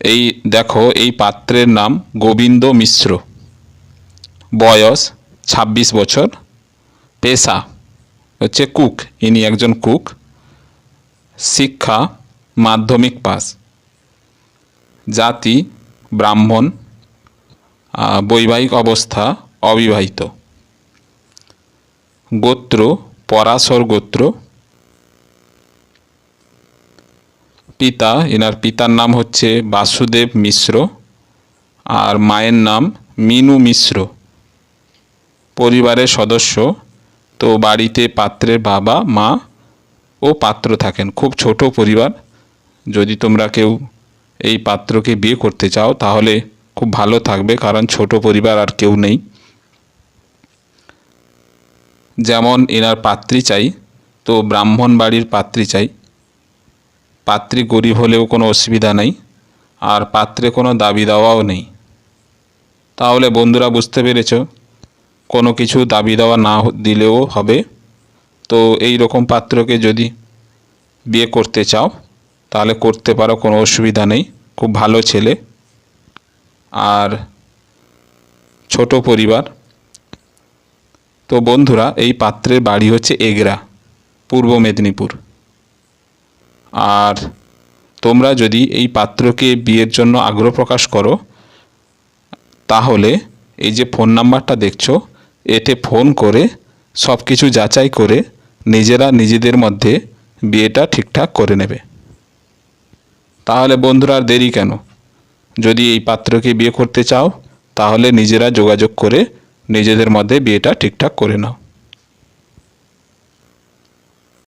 এই দেখো, এই পাত্রের নাম গোবিন্দ মিশ্র। বয়স ২৬ বছর। পেশা হচ্ছে কুক। ইনি একজন কুক। শিক্ষা মাধ্যমিক পাস। জাতি ব্রাহ্মণ। বৈবাহিক অবস্থা অবিবাহিত। গোত্র, পরাশর গোত্র। পিতা, এনার পিতার নাম হচ্ছে বাসুদেব মিশ্র আর মায়ের নাম মিনু মিশ্র। পরিবারের সদস্য, তো বাড়িতে পাত্রের বাবা, মা ও পাত্র থাকেন। খুব ছোট পরিবার। যদি তোমরা কেউ এই পাত্রকে বিয়ে করতে চাও, তাহলে খুব ভালো থাকবে, কারণ ছোট পরিবার আর কেউ নেই। যেমন এনার পাত্রী চাই, তো ব্রাহ্মণ বাড়ির পাত্রী চাই। পাত্রী গরিব হলেও কোনো অসুবিধা নেই, আর পাত্রে কোনো দাবি দেওয়াও নেই। তাহলে বন্ধুরা বুঝতে পেরেছ, কোনো কিছু দাবি দেওয়া না দিলেও হবে। তো এই রকম পাত্রকে যদি বিয়ে করতে চাও, তাহলে করতে পারো, কোনো অসুবিধা নেই। খুব ভালো ছেলে। আর ছোট পরিবার। তো বন্ধুরা, এই পাত্রের বাড়ি হচ্ছে এগরা, পূর্ব মেদিনীপুর। আর তোমরা যদি এই পাত্রকে বিয়ের জন্য আগ্রহ প্রকাশ করো, তাহলে এই যে ফোন নাম্বারটা দেখছ, এতে ফোন করে সব কিছু যাচাই করে নিজেরা নিজেদের মধ্যে বিয়েটা ঠিকঠাক করে নেবে। তাহলে বন্ধুরা আর দেরি কেন? যদি এই পাত্রকে বিয়ে করতে চাও, তাহলে নিজেরা যোগাযোগ করে নিজেদের মধ্যে বিয়েটা ঠিকঠাক করে নাও।